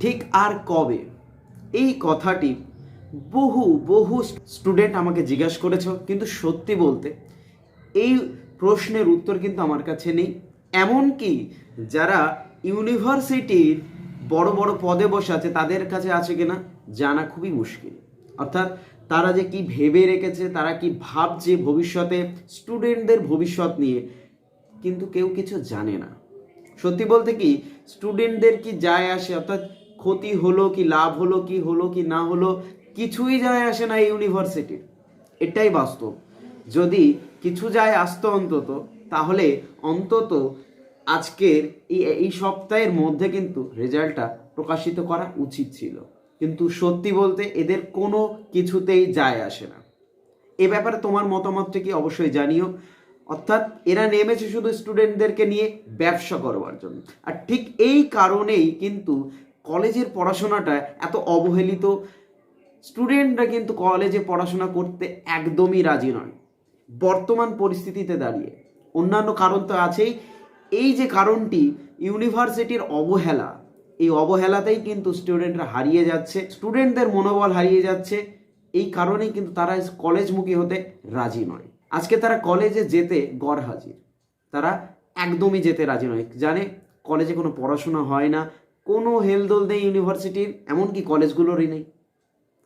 ঠিক আর কবে? এই কথাটি বহু বহু স্টুডেন্ট আমাকে জিজ্ঞাসা করেছ কিন্তু সত্যি বলতে এই প্রশ্নের উত্তর কিন্তু আমার কাছে নেই। এমনকি যারা ইউনিভার্সিটির বড় বড় পদে বসে আছে, তাদের কাছে আছে কিনা জানা খুবই মুশকিল। অর্থাৎ তারা যে কি ভেবে রেখেছে, তারা কি ভাবছে ভবিষ্যতে স্টুডেন্টদের ভবিষ্যৎ নিয়ে কিন্তু কেউ কিছু জানে না। সত্যি বলতে কি স্টুডেন্টদের কি যায় আসে, অর্থাৎ ক্ষতি হলো কি লাভ হলো, কি হলো কি না হলো, কিছুই যায় আসে না এই ইউনিভার্সিটির এটাই বাস্তব। যদি কিছু যায় আসতো অন্তত, তাহলে অন্তত আজকের এই এই সপ্তাহের মধ্যে কিন্তু রেজাল্টটা প্রকাশিত করা উচিত ছিল। কিন্তু সত্যি বলতে এদের কোনো কিছুতেই যায় আসে না। এ ব্যাপারে তোমার মতামতটা কি অবশ্যই জানিও। অর্থাৎ এরা নেমেছে শুধু স্টুডেন্টদেরকে নিয়ে ব্যবসা করবার জন্য। আর ঠিক এই কারণেই কিন্তু কলেজের পড়াশোনাটা এত অবহেলিত। স্টুডেন্টরা কিন্তু কলেজে পড়াশোনা করতে একদমই রাজি নয়। বর্তমান পরিস্থিতিতে দাঁড়িয়ে। অন্যান্য কারণ তো আছেই। এই যে কারণটি, ইউনিভার্সিটির অবহেলা, এই অবহেলাতেই কিন্তু স্টুডেন্টরা হারিয়ে যাচ্ছে, স্টুডেন্টদের মনোবল হারিয়ে যাচ্ছে। এই কারণেই কিন্তু তারা কলেজমুখী হতে রাজি নয়। আজকে তারা কলেজে যেতে গড় হাজির। তারা একদমই যেতে রাজি নয়। জানে কলেজে কোনো পড়াশোনা হয় না কোনো হেলদোল নেই ইউনিভার্সিটির এমনকি কলেজগুলোরই নেই।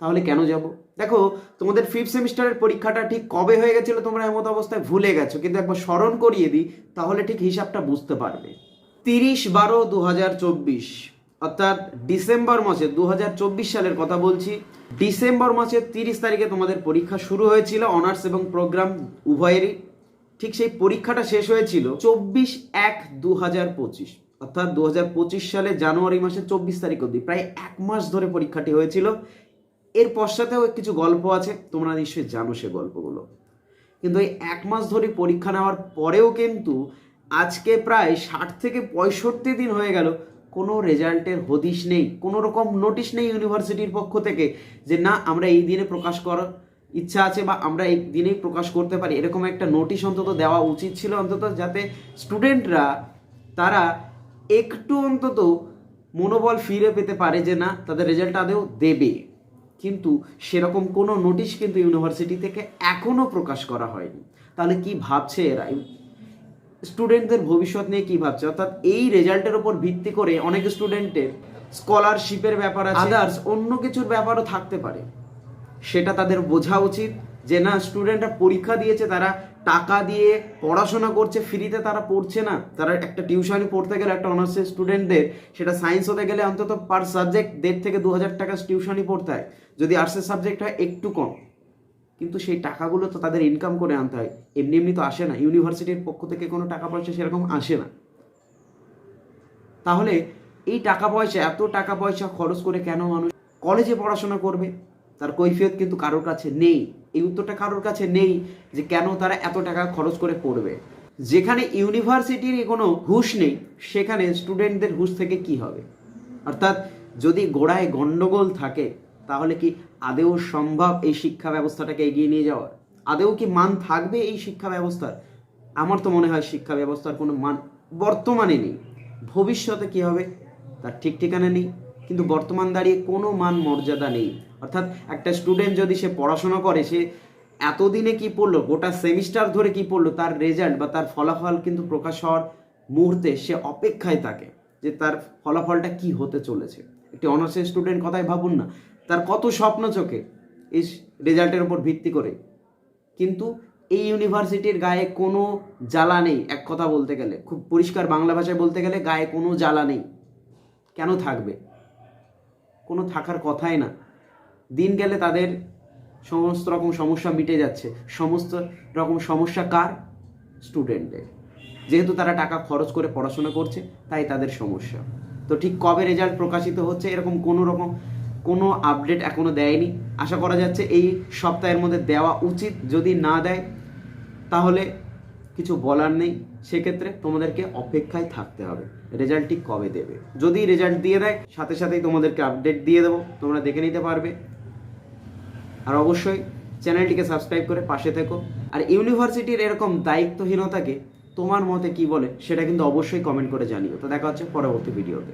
তাহলে কেন যাব? দেখো, তোমাদের ফিফথ সেমিস্টারের পরীক্ষাটা ঠিক কবে হয়ে গেছিল তোমরা এমত অবস্থায় ভুলে গেছো, কিন্তু একবার স্মরণ করিয়ে দিই, তাহলে ঠিক হিসাবটা বুঝতে পারবে। তিরিশ বারো দু অর্থাৎ ডিসেম্বর মাসে দু হাজার চব্বিশ সালের কথা বলছি, ডিসেম্বর মাসের তিরিশ তারিখে তোমাদের পরীক্ষা শুরু হয়েছিল অনার্স এবং প্রোগ্রাম উভয়েরই। ঠিক সেই পরীক্ষাটা শেষ হয়েছিল চব্বিশ এক দু হাজার পঁচিশ। অর্থাৎ দু হাজার পঁচিশ সালে জানুয়ারি মাসের চব্বিশ তারিখ অবধি, প্রায় এক মাস ধরে পরীক্ষাটি হয়েছিল। এর পশ্চাতেও কিছু গল্প আছে, তোমরা নিশ্চয়ই জানো সে গল্পগুলো। কিন্তু এই এক মাস ধরে পরীক্ষা নেওয়ার পরেও কিন্তু আজকে প্রায় ষাট থেকে পঁয়ষট্টি দিন হয়ে গেল, কোনো রেজাল্টের হদিশ নেই, কোনো রকম নোটিশ নেই ইউনিভার্সিটির পক্ষ থেকে যে না, আমরা এই দিনে প্রকাশ করার ইচ্ছা আছে বা আমরা এই দিনেই প্রকাশ করতে পারি। এরকম একটা নোটিশ অন্তত দেওয়া উচিত ছিল অন্তত যাতে স্টুডেন্টরা, তারা একটু অন্তত মনোবল ফিরে পেতে পারে যে না তাদের রেজাল্ট আদেও দেবে। কিন্তু সেরকম কোনো নোটিশ কিন্তু ইউনিভার্সিটি থেকে এখনও প্রকাশ করা হয়নি। তাহলে কি ভাবছে এরা? স্টুডেন্টদের ভবিষ্যৎ নিয়ে কি ভাবছে? অর্থাৎ এই রেজাল্টের উপর ভিত্তি করে অনেক স্টুডেন্টের স্কলারশিপের ব্যাপার আছে। আদার্স অন্য কিছুর ব্যাপারও থাকতে পারে। সেটা তাদের বোঝা উচিত যে না স্টুডেন্টরা পরীক্ষা দিয়েছে তারা টাকা দিয়ে পড়াশোনা করছে ফ্রিতে তারা পড়ছে না। তারা একটা টিউশনি পড়তে গেলে একটা অনার্সের স্টুডেন্টদের সেটা সায়েন্স হতে গেলে অন্তত পার সাবজেক্ট দেড় থেকে দু হাজার টাকা টিউশনি পড়তে হয়। যদি আর্টসের সাবজেক্ট হয়, একটু কম। কিন্তু সেই টাকাগুলো তো তাদের ইনকাম করে আনতে হয়। এমনি এমনি তো আসে না। ইউনিভার্সিটির পক্ষ থেকে কোনো টাকা পয়সা সেরকম আসে না। তাহলে এই টাকা পয়সা, এত টাকা পয়সা খরচ করে কেন মানুষ কলেজে পড়াশোনা করবে? তার কৈফিয়ত কিন্তু কারোর কাছে নেই। এই উত্তরটা কারোর কাছে নেই যে কেন তারা এত টাকা খরচ করে পড়বে। যেখানে ইউনিভার্সিটির কোনো হুঁশ নেই, সেখানে স্টুডেন্টদের হুঁশ থেকে কি হবে? অর্থাৎ যদি গোড়ায় গণ্ডগোল থাকে, তাহলে কি আদেও সম্ভব এই শিক্ষা ব্যবস্থাটাকে এগিয়ে নিয়ে যাওয়ার? আদেও কি মান থাকবে এই শিক্ষা ব্যবস্থার? আমার তো মনে হয় শিক্ষা ব্যবস্থার কোনো মান বর্তমানে নেই। ভবিষ্যতে কি হবে? তার ঠিক ঠিকানা নেই। কিন্তু বর্তমান দাঁড়িয়ে কোনো মান মর্যাদা নেই। অর্থাৎ একটা স্টুডেন্ট যদি সে পড়াশোনা করে সে এতদিনে কি পড়ল গোটা সেমিস্টার ধরে কি পড়ল তার রেজাল্ট বা তার ফলাফল কিন্তু প্রকাশ হওয়ার মুহূর্তে সে অপেক্ষায় থাকে যে তার ফলাফলটা কি হতে চলেছে। একটি অনার্সের স্টুডেন্ট কথাই ভাবুন না তার কত স্বপ্ন চোখে এই রেজাল্টের উপর ভিত্তি করে। কিন্তু এই ইউনিভার্সিটির গায়ে কোনো জ্বালা নেই এক কথা বলতে গেলে। খুব পরিষ্কার বাংলা ভাষায় বলতে গেলে গায়ে কোনো জ্বালা নেই। কেন থাকবে? কোনো থাকার কথাই না। দিন গেলে তাদের সমস্ত রকম সমস্যা মিটে যাচ্ছে। সমস্ত রকম সমস্যা কার? স্টুডেন্টদের। যেহেতু তারা টাকা খরচ করে পড়াশোনা করছে, তাই তাদের সমস্যা। তো ঠিক কবে রেজাল্ট প্রকাশিত হচ্ছে এরকম কোনো রকম কোনো আপডেট এখনও দেয়নি। আশা করা যাচ্ছে এই সপ্তাহের মধ্যে দেওয়া উচিত। যদি না দেয়, তাহলে কিছু বলার নেই, সেক্ষেত্রে তোমাদেরকে অপেক্ষায় থাকতে হবে। রেজাল্ট ঠিক কবে দেবে? যদি রেজাল্ট দিয়ে দেয়, সাথে সাথেই তোমাদেরকে আপডেট দিয়ে দেবো। তোমরা দেখে নিতে পারবে। আর অবশ্যই চ্যানেলটিকে সাবস্ক্রাইব করে পাশে থেকো। আর ইউনিভার্সিটির এরকম দায়িত্বহীনতাকে তোমার মতে কি বলে, সেটা কিন্তু অবশ্যই কমেন্ট করে জানিও। তো দেখা হচ্ছে পরবর্তী ভিডিওতে।